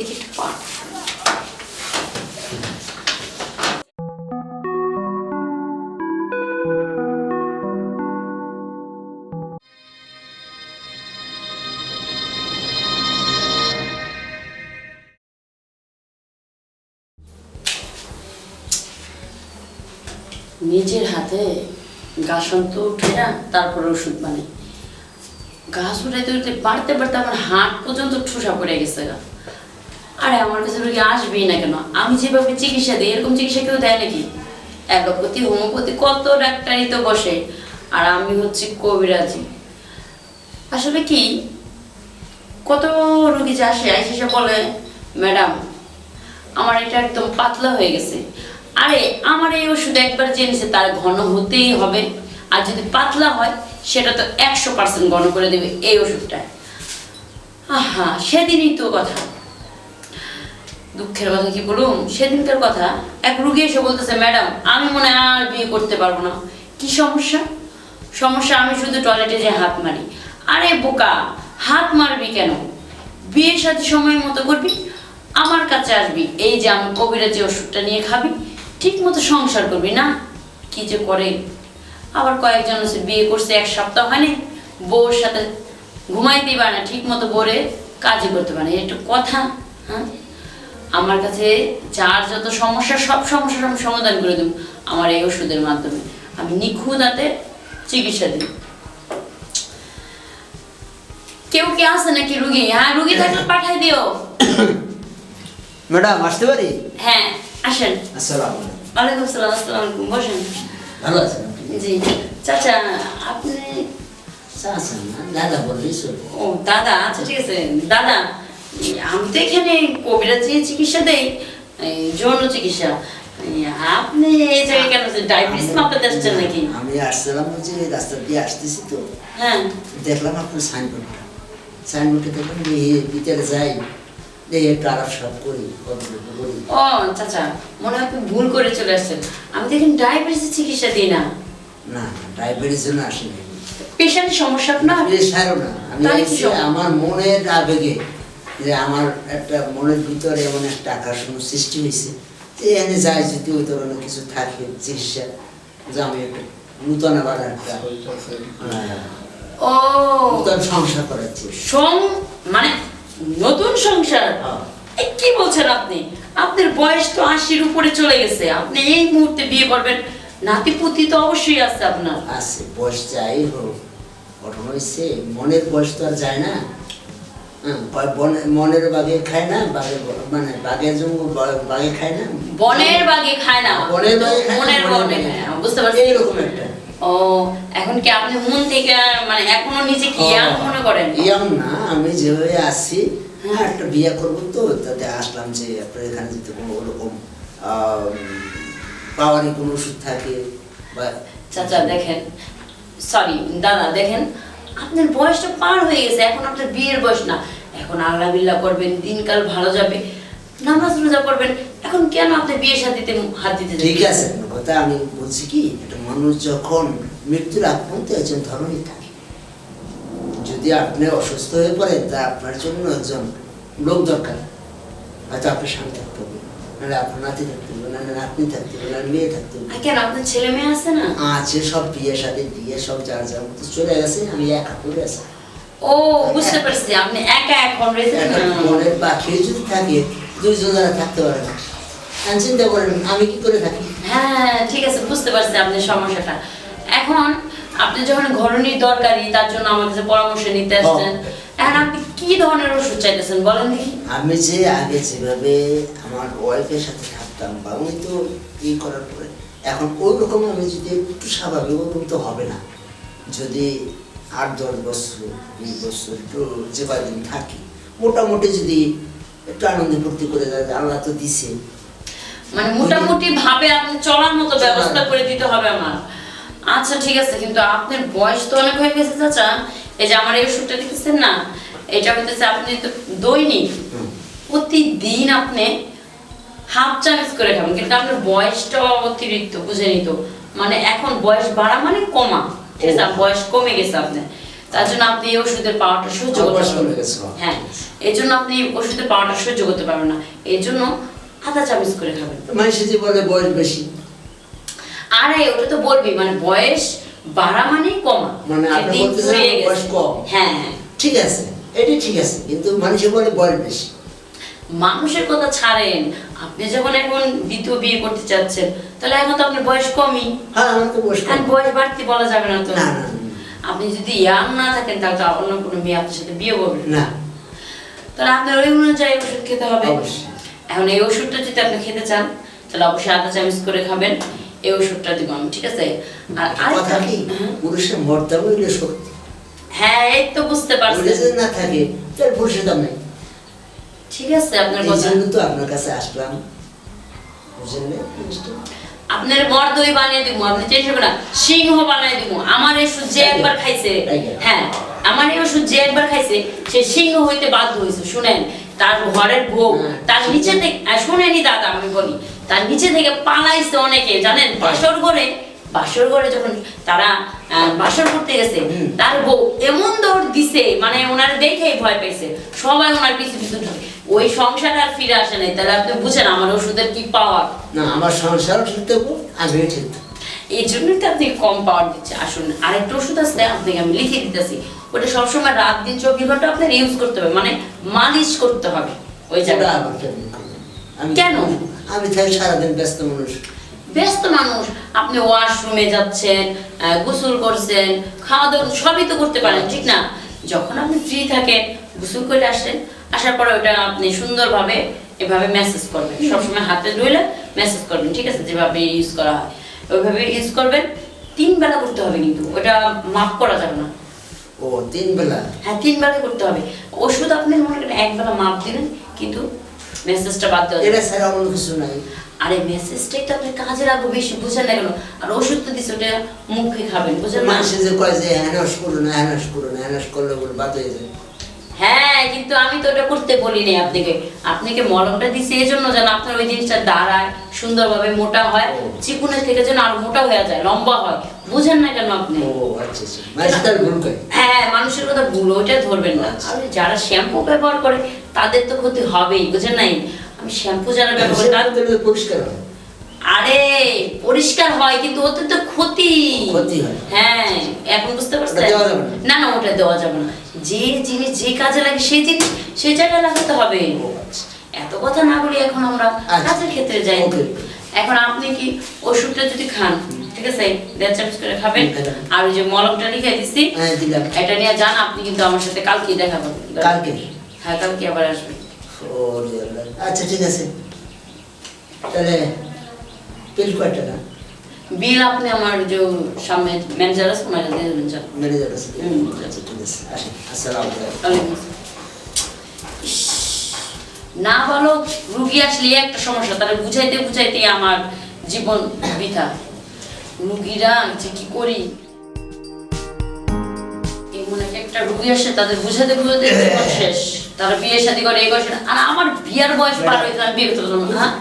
দেখি নিজের হাতে গাছ তো উঠে না, তারপরে ওষুধ বানাই। গাছ উঠাইতে উঠতে বাড়তে বাড়তে আমার হাট পর্যন্ত ঠোসা পড়ে গেছে গা। আরে, আমার কাছে রোগী আসবেই না কেন? আমি যেভাবে চিকিৎসা দিই, এরকম চিকিৎসা কেউ দেয় নাকি? অ্যালোপ্যাথি, হোমিওপ্যাথি, কত ডাক্তারই তো বসে। আর আমি হচ্ছি কবিরাজি। আসলে কি, কত রোগী যে আসে এসে সে বলে, ম্যাডাম, আমার এটা একদম পাতলা হয়ে গেছে। আরে, আমার এই ওষুধ একবার জেনেছে তার ঘন হতেই হবে। আর যদি পাতলা হয়, সেটা তো একশো পার্সেন্ট ঘন করে দেবে এই ওষুধটা আহা, সেদিনই তো কথা। দুঃখের কথা কি বলুন সেদিনকার কথা এক রুগী এসে বলতেছে, ম্যাডাম, আমি মনে আর বিয়ে করতে পারব না। কি সমস্যা? সমস্যা, আমি শুধু টয়লেটে যে হাত মারি। আরে বোকা, হাত মারবি কেন? বিয়ের সাথে সময় মতো করবি, আমার কাছে আসবি, এই যে আমি কবিরাজি ওষুধটা নিয়ে খাবি, ঠিক মতো সংসার করবি না? কি যে করে? আবার কয়েকজন আছে বিয়ে করছে, এক সপ্তাহ হয়নি, বউর সাথে ঘুমাইতেই পারে না, ঠিক মতো বরে কাজই করতে পারে এটা একটু কথা হ্যাঁ? আমার কাছে যার যত সমস্যা সব সমস্যার আমি সমাধান করে দেব আমার এই ওষুধের মাধ্যমে। আমি নিখুঁত হাতে চিকিৎসা দিই। কেউ কি আছে নাকি রুগী? হ্যাঁ রুগী থাকলে পাঠাই দিও। ম্যাডাম আসতে পারি? হ্যাঁ আসেন। আসসালাম ওয়ালাইকুম সালাম আসসালামু আলাইকুম বসেন। ভালো আছেন জি। চাচা আপনি আছেন দাদা বললেই ও দাদা আচ্ছা ঠিক আছে। দাদা আমি তো এখানে কবিরাজি চিকিৎসা দেই যৌন চিকিৎসা আপনি এই জায়গায় কেন ডায়াবেটিস মাপাতে আসছেন নাকি? আমি আসছিলাম রাস্তা দিয়ে আসতেছি তো। হ্যাঁ। দেখলাম আপনার সাইনবোর্ডটা সাইনবোর্ডে দেখলাম ভিতরে যাই ও চাচা মনে হয় ভুল করে চলে আসছেন। আমি ডায়াবেটিস চিকিৎসা দিই না। না ডায়াবেটিস জন্য আসিনি পেশেন্ট সমস্যা আপনার? না। আমার মনের আবেগে। যে আমার একটা মনের ভিতরে এমন একটা আকর্ষণ সৃষ্টি হয়েছে। এখানে যাই যদি ওই ধরনের কিছু থাকে চিকিৎসা যে আমি একটা নূতন আবার একটা ও। নূতন সংসার করাচ্ছি সং মানে নতুন সংসার? হ্যাঁ। কি বলছেন আপনি? আপনার বয়স তো আশির উপরে চলে গেছে। আপনি এই মুহূর্তে বিয়ে করবেন। নাতি পুতি তো অবশ্যই আছে আপনার। আছে বয়স যাই হোক ঘটনা হয়েছে মনের বয়স তো আর যায় না। বাগে খায় না মানে বাগে খায় না? বনের খায় না। বনের খায় বনের বনে খায়। বুঝতে পারছি? এইরকম একটা। ও এখন কি আপনি মন থেকে মানে এখনও নিজে কি ইয়াং মনে করেন? না আমি যেভাবে আছি হ্যাঁ একটা বিয়ে করব তো তাতে আসলাম যে আপনার এখানে যদি কোনো ওরকম পাওয়ারি কোনো ওষুধ থাকে বা চাচা দেখেন সরি দাদা দেখেন আপনার বয়সটা পার হয়ে গেছে, এখন আপনার বিয়ের বয়স না। এখন আল্লাহ বিল্লাহ করবেন, দিনকাল ভালো যাবে, নামাজ রোজা করবেন। এখন কেন আপনি বিয়ে শাদিতে হাত দিতে ঠিক আছে, কথা আমি বলছি কি, একটা মানুষ যখন মৃত্যুর আগ পর্যন্ত একজন ধর্মই থাকে, যদি আপনি অসুস্থ হয়ে পড়েন তা আপনার জন্য একজন লোক দরকার। হয়তো আপনার স্বামী থাকতে হবে নাহলে আপনার নাতি থাকতে হবে থাকতে হবে নাহলে মেয়ে থাকতে কেন আপনার ছেলে মেয়ে আছে না? আছে সব বিয়ে সাথে দিয়ে সব যার যার মতো চলে গেছে আমি একা পড়ে আছি। ও বুঝতে পারছি আপনি একা এখন মনের পাখি যদি থাকে দুইজন যারা থাকতে পারে না। আমি চিন্তা করেন আমি কি করে থাকি? হ্যাঁ ঠিক আছে বুঝতে পারছি আপনার সমস্যাটা। এখন আপনি যখন ঘরণীর দরকারি তার জন্য আমার কাছে পরামর্শ নিতে আসছেন। এখন আপনি কি ধরনের ওষুধ চাইতেছেন বলেন দেখি। আমি যে আগে যেভাবে আমার ওয়াইফের সাথে থাকতাম বা উনি তো ই করার পরে। এখন ওই রকম আমি যদি একটু স্বাভাবিক ওরকম তো হবে না যদি আট দশ বছর বিশ বছর একটু যে কয়দিন থাকি মোটামুটি যদি একটু আনন্দ ফুর্তি করে যায় আল্লাহ তো দিছে। মানে মোটামুটি ভাবে আপনি চলার মতো ব্যবস্থা করে দিতে হবে আমার। আচ্ছা ঠিক আছে কিন্তু আপনার বয়স তো অনেক হয়ে গেছে চাচা। এই যে আমার এই ওষুধটা দেখতেছেন না এটা হইতেছে আপনি তো দৈনিক। প্রতিদিন আপনি হাফ চামচ করে খাবেন কিন্তু আপনার বয়সটা অতিরিক্ত বুঝে নিত মানে এখন বয়স বাড়া মানে কমা ঠিক আছে? বয়স কমে গেছে আপনার। তার জন্য আপনি এই ওষুধের পাওয়াটা সহ্য করতে পারবেন হ্যাঁ এই জন্য আপনি ওষুধের পাওয়াটা সহ্য করতে পারবেন না। এই জন্য আধা চামচ করে খাবেন। মানুষে যে বলে বয়স বেশি। আরে ওটা তো বলবি মানে বয়স বাড়া মানেই কমা। মানে আপনি বলতেছেন বয়স কম। হ্যাঁ হ্যাঁ। ঠিক আছে এটি ঠিক আছে কিন্তু মানুষে বলে বয়স বেশি। মানুষের কথা ছাড়েন। আপনি যখন এখন দ্বিতীয় বিয়ে করতে চাচ্ছেন তাহলে এখন তো আপনার বয়স কমই। হ্যাঁ বয়স বাড়তি বলা যাবে না তো। আপনি যদি ইয়াং না থাকেন তাহলে তো অন্য কোনো মেয়ে আপনার সাথে বিয়ে করবে না। তাহলে আপনার ওই অনুযায়ী ওষুধ খেতে হবে। এখন এই ওষুধটা যদি আপনি খেতে চান তাহলে অবশ্যই আধা চামচ করে খাবেন। এই ওষুধটা দিব আমি ঠিক আছে? আর আরেকটা কি? হ্যাঁ। পুরুষের মর্যাদা হইলে সত্যি হ্যাঁ এই তো বুঝতে যদি না থাকে তাহলে পুরুষের দাম নেই। ঠিক আছে আপনার কথা। তো আপনার কাছে আসলাম? আপনার বর দই বানিয়ে দিব আপনি সিংহ বানিয়ে দিব আমার এই একবার খাইছে। হ্যাঁ আমার এই একবার খাইছে সে সিংহ হইতে বাধ্য হয়েছে শুনেন। তার ঘরের বউ হ্যাঁ, তার নিচে থেকে শুনেনি দাদা আমি বলি তার নিচে থেকে পালাইছে অনেকে জানেন? বাসর ঘরে বাসর ঘরে যখন তারা বাসর করতে গেছে তার বউ এমন দৌড় দিছে মানে ওনার দেখেই ভয় পেয়েছে। সবাই ওনার পিছু পিছু ঢুকে ওই সংসার আর ফিরে আসে নাই। তাহলে আপনি বুঝেন আমার ওষুধের কি পাওয়ার। না আমার সংসারও ঠিক থাকব আমিও ঠিক এই জন্যই তো আপনি কম পাওয়ার দিচ্ছে আসুন আরেকটা ওষুধ আছে আপনাকে আমি লিখে দিতেছি। ওটা সবসময় রাত দিন চব্বিশ ঘণ্টা আপনার ইউজ করতে হবে মানে মালিশ করতে হবে। ওই? আমি কেন? আমি থাকি সারাদিন ব্যস্ত মানুষ। ব্যস্ত মানুষ। আপনি ওয়াশরুমে যাচ্ছেন গোসল করছেন খাওয়া দাওয়া সবই তো করতে পারেন ঠিক না? যখন আপনি ফ্রি থাকেন গোসল করে আসেন আসার পরে ওটা আপনি সুন্দরভাবে এভাবে মেসেজ করবেন। সবসময় হাতে ধুইলে মেসেজ করবেন ঠিক আছে? যেভাবে ইউজ করা হয়। ওইভাবে ইউজ করবেন। তিন বেলা করতে হবে কিন্তু ওটা মাফ করা যাবে না। ও তিন বেলা? হ্যাঁ তিন বেলা করতে হবে। ওষুধ আপনি মনে করেন এক বেলা মাপ দিলেন কিন্তু মেসেজটা বাদ দেওয়া এটা ছাড়া অন্য কিছু নাই। আরে মেসেজটাই তো আপনি কাজে লাগবে বেশি বুঝেন না কেন? আর ওষুধ তো দিচ্ছে ওটা মুখে খাবেন বুঝেন না? যে কয় যে হ্যানাস করো না হ্যানাস করো না হ্যানাস করলে বাদ হয়ে যায়। হ্যাঁ কিন্তু আমি তো ওটা করতে বলিনি আপনাকে। আপনাকে মলমটা দিছি এই জন্য যেন আপনার ওই জিনিসটা দাঁড়ায় সুন্দরভাবে মোটা হয় চিকুনের থেকে যেন আরও মোটা হয়ে যায় লম্বা হয়। বুঝেন না কেন আপনি? আচ্ছা আচ্ছা। করে। হ্যাঁ মানুষের কথা ভুল ওইটা ধরবেন না। আচ্ছা। আর যারা শ্যাম্পু ব্যবহার করে তাদের তো ক্ষতি হবেই বুঝেন নাই? আমি শ্যাম্পু যারা ব্যবহার করে পরিষ্কার হয় আরে পরিষ্কার হয় কিন্তু ওতে তো ক্ষতি। ক্ষতি হয়। হ্যাঁ এখন বুঝতে পারছেন? না? না ওটা দেওয়া যাবে না। যে জিনিস যে কাজে লাগে সেই জিনিস সেই জায়গায় লাগাতে হবে। আচ্ছা। এত কথা না বলি এখন আমরা আচ্ছা। কাজের ক্ষেত্রে যাই। এখন আপনি কি ওষুধটা যদি খান ঠিক আছে? দেড় চামচ করে খাবেন। আর ওই যে মলমটা লিখে দিচ্ছি হ্যাঁ এটা নিয়ে যান আপনি কিন্তু আমার সাথে কালকেই দেখা করবেন। কালকে? হ্যাঁ কালকে আবার আসবেন। আচ্ছা ঠিক আছে। তাহলে বিল কয় টাকা বিল আপনি আমার যে সামনে ম্যানেজার আছে ওনারা দিয়ে দেবেন ম্যানেজার আছে আচ্ছা ঠিক আছে। আসেন। আসসালামু আলাইকুম। না বলো রুগী আসলে একটা সমস্যা তাহলে বুঝাইতে বুঝাইতে আমার জীবন বৃথা। রুগীরা যে কি করি? এমন একটা রুগী আসে তাদের বুঝাতে বুঝাতে শেষ। তারা বিয়ে শাদী করে এই বয়সে আর আমার বিয়ার বয়স পার হয়েছে আমি বিয়ে করতে পারলাম না হ্যাঁ?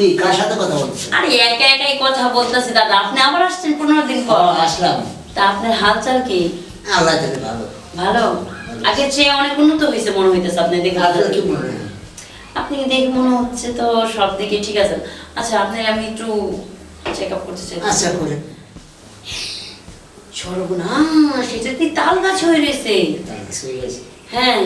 কি কার সাথে কথা বলছো আরে একা একাই কথা বলতেছি দাদা। আপনি আবার আসছেন পনেরো দিন পর? আসলাম। তা আপনার হালচাল কি? আল্লাহ তাহলে ভালো। ভালো? আগের চেয়ে অনেক উন্নত হয়েছে মনে হইতেছে আপনি দেখে আপনার কি মনে হয়? আপনি দেখে মনে হচ্ছে তো সব দিকে ঠিক আছে। আচ্ছা আপনি আমি একটু চেক আপ করতে চাই। আচ্ছা করে। সর্বনাশ এটা কি তাল গাছ হয়ে রয়েছে? হ্যাঁ।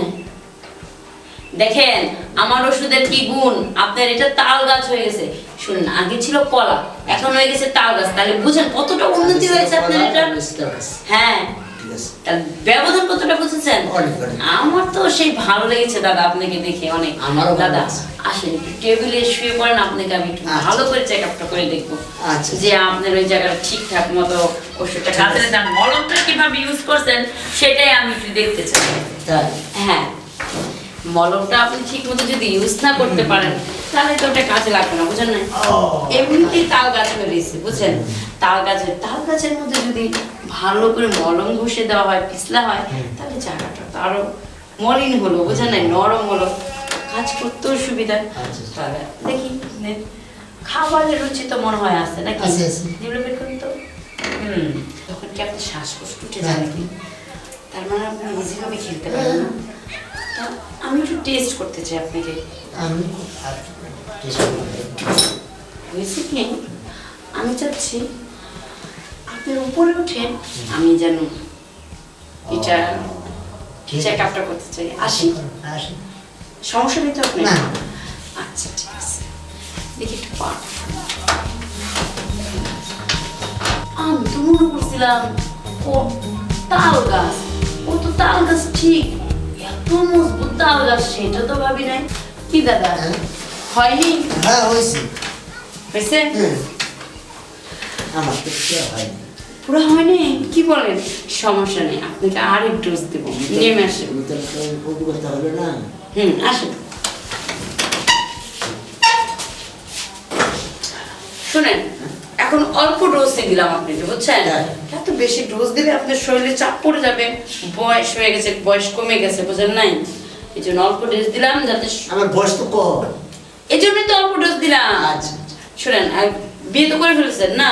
দেখেন আমার ওষুধের কি গুণ? আপনার এটা তাল গাছ হয়ে গেছে। শুনুন আগে ছিল কলা এখন হয়ে গেছে তাল গাছ। তাহলে বুঝেন কতটা উন্নতি হয়েছে আপনার এটা? হ্যাঁ। ব্যবধান কতটা বুঝেছেন। আমার তো সেই ভালো লেগেছে দাদা আপনাকে দেখে অনেক। আমারও দাদা আসেন একটু টেবিলে শুয়ে পড়েন আপনাকে আমি একটু আচ্ছা। ভালো করে চেক আপটা করে দেখব। আচ্ছা। যে আপনার ওই জায়গাটা ঠিকঠাক মতো ওষুধটা কাজে দেন মলমটা কীভাবে ইউজ করছেন সেটাই আমি একটু দেখতে চাই। হ্যাঁ। মলমটা আপনি ঠিক মতো যদি ইউজ না করতে পারেন তাহলে তো ওটা কাজে লাগবে না বুঝেন না। এমনিতেই তাল গাছ বেরিয়েছে বুঝছেন তাল গাছের তাল গাছের মধ্যে যদি ভালো করে মলম ঘষে দেওয়া হয় পিছলা হয় তাহলে জায়গাটা তো আরও মলিন হলো বুঝেন না নরম হলো। কাজ করতেও সুবিধা। আচ্ছা। দেখি খাবারের রুচি তো মনে হয় আছে নাকি? করুন তো। হুম তখন কি আপনি শ্বাসকষ্ট উঠে যায় নাকি? তার মানে আপনি ইজিভাবে খেলতে পারেন না। আমি একটু টেস্ট করতে চাই আপনাকে। আমি হয়েছে কি আমি চাচ্ছি আপনার উপরে উঠে আমি যেন এটা চেক আপটা করতে চাই। আসি। সমস্যা নেই তো আপনার? আচ্ছা ঠিক আছে। দেখি একটু পা। আমি তো মনে করছিলাম ও তাল গাছ। ও তো তাল গাছ ঠিক মজবুত গাছ সেটা তো ভাবি নাই। কি দাদা? হ্যাঁ। হয়নি? হ্যাঁ হয়েছে। হয়েছে? আমার তো হয়নি। পুরো হয়নি? কি বলেন? সমস্যা নেই আপনাকে আরেক ডোজ দেবো। নেমে আসেন। হলো না? হুম আসেন। শুনেন এখন অল্প ডোজে দিলাম আপনাকে বুঝছেন? হ্যাঁ। এত বেশি ডোজ দিলে আপনার শরীরে চাপ পড়ে যাবে। বয়স হয়ে গেছে বয়স কমে গেছে বুঝেন নাই? এই জন্য অল্প ডোজ দিলাম যাতে আমার বয়স তো কম। এই জন্যই তো অল্প ডোজ দিলাম। আচ্ছা শুনেন আর বিয়ে তো করে ফেলেছেন না?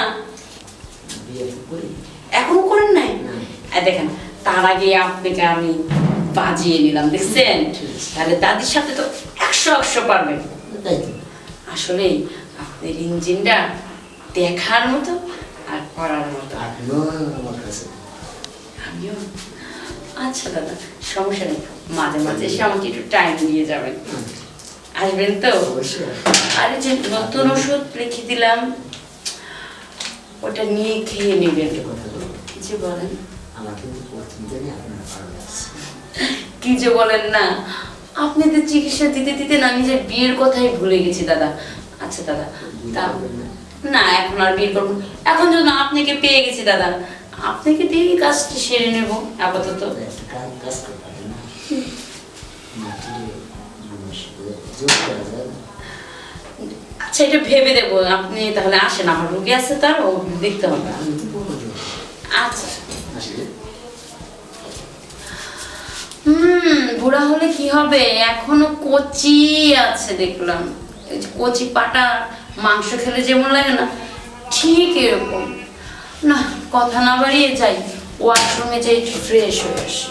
এখনও করেন নাই? দেখেন তার আগে আপনাকে আমি বাজিয়ে নিলাম দেখছেন? তাহলে দাদির সাথে তো একশো একশো পারবেন আসলে আপনার ইঞ্জিনটা দেখার মতো আর করার মতো। আপনিও আমার কাছে। আমিও। আচ্ছা দাদা সমস্যা নেই। মাঝে মাঝে এসে আমাকে একটু টাইম দিয়ে যাবেন। আসবেন তো? আরে যে নতুন ওষুধ লিখে দিলাম ওটা নিয়ে খেয়ে নেবেন। কিছু বলেন। কি যে বলেন না? আপনাদের চিকিৎসা দিতে দিতে না নিজের বিয়ের কথাই ভুলে গেছি দাদা। আচ্ছা দাদা। না, এখন আর বিয়ে করব এখন যদি আপনাকে পেয়ে গেছি, দাদা। আপনাকে দিয়ে কাজটি সেরে নেব, আপাতত। আচ্ছা এটা ভেবে দেবো। আপনি তাহলে আসেন, আমার রুগী আছে তার, ও দেখতে হবে। আচ্ছা। হুম, বুড়া হলে কি হবে? এখনও কচি আছে, দেখলাম। কচি পাটা, মাংস খেলে যেমন লাগে না, ঠিক এরকম। না, কথা না বাড়িয়ে যাই, ওয়াশরুমে যাই ফ্রেশ হয়ে আসি।